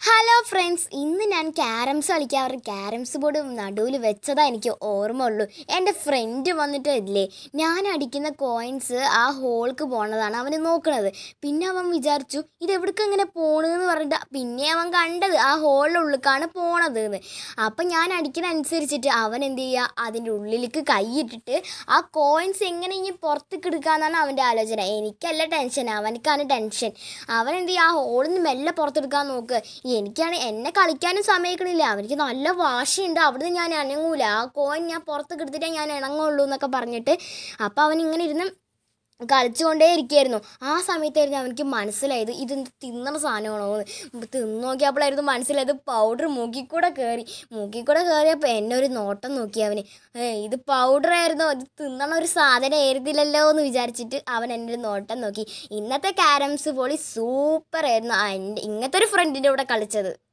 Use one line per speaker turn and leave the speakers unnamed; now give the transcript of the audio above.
Hello friends ഇന്ന് ഞാൻ carroms കളിക്കാൻ കളിക്കാറ് ക്യാരംസ് ബോർഡ് നടുവിൽ വെച്ചതാ എനിക്ക് ഓർമ്മ ഉള്ളൂ എന്റെ ഫ്രണ്ട് വന്നിട്ട് ഇല്ലേ ഞാൻ അടിക്കുന്ന കോയിൻസ് ആ ഹോൾക്ക് പോണതാണ് അവന് നോക്കണത്. പിന്നെ അവൻ വിചാരിച്ചു ഇത് എവിടേക്ക് ഇങ്ങനെ പോണെന്ന് പറഞ്ഞിട്ട് പിന്നെ അവൻ കണ്ടത് ആ ഹോളിന്റെ ഉള്ളിലേക്കാണ് പോണത് എന്ന് അപ്പം ഞാൻ അടിക്കുന്ന അനുസരിച്ചിട്ട് അവൻ എന്ത് ചെയ്യുക അതിന്റെ ഉള്ളിലേക്ക് കൈയിട്ടിട്ട് ആ കോയിൻസ് എങ്ങനെ ഇനി പുറത്തേക്ക് എടുക്കാമെന്നാണ് അവന്റെ ആലോചന. എനിക്കല്ല ടെൻഷൻ അവനക്കാണ് ടെൻഷൻ അവൻ എന്ത് ചെയ്യുക ആ ഹോളിൽ നിന്ന് മെല്ലെ പുറത്തെടുക്കാൻ നോക്ക്. എനിക്കാണ് എന്നെ കളിക്കാനും സമയക്കണില്ല. അവനിക്ക് നല്ല വാശിയുണ്ട്. അവിടുന്ന് ഞാൻ അനങ്ങൂല. ആ കോയിൻ ഞാൻ പുറത്ത് എടുത്തിട്ടേ ഞാൻ ഇണങ്ങുള്ളൂ എന്നൊക്കെ പറഞ്ഞിട്ട്. അപ്പോൾ അവൻ ഇങ്ങനെ ഇരുന്ന് കളിച്ചുകൊണ്ടേ ഇരിക്കുകയായിരുന്നു ആ സമയത്തായിരുന്നു അവനിക്ക് മനസ്സിലായത് ഇത് തിന്നണ സാധനമാണോ എന്ന് തിന്ന് നോക്കിയപ്പോഴായിരുന്നു മനസ്സിലായത് പൗഡർ മൂക്കിക്കൂടെ കയറി മൂക്കിക്കൂടെ കയറിയപ്പോൾ എന്നെ ഒരു നോട്ടം നോക്കി അവന്. ഇത് പൗഡർ ആയിരുന്നോ. ഇത് തിന്നണ ഒരു സാധനം ആയിരുന്നില്ലല്ലോ എന്ന് വിചാരിച്ചിട്ട് അവൻ എന്റെ ഒരു നോട്ടം നോക്കി. ഇന്നത്തെ ക്യാരംസ് പൊളി സൂപ്പറായിരുന്നു എന്റെ ഇങ്ങനത്തെ ഒരു ഫ്രണ്ടിന്റെ കൂടെ കളിച്ചത്.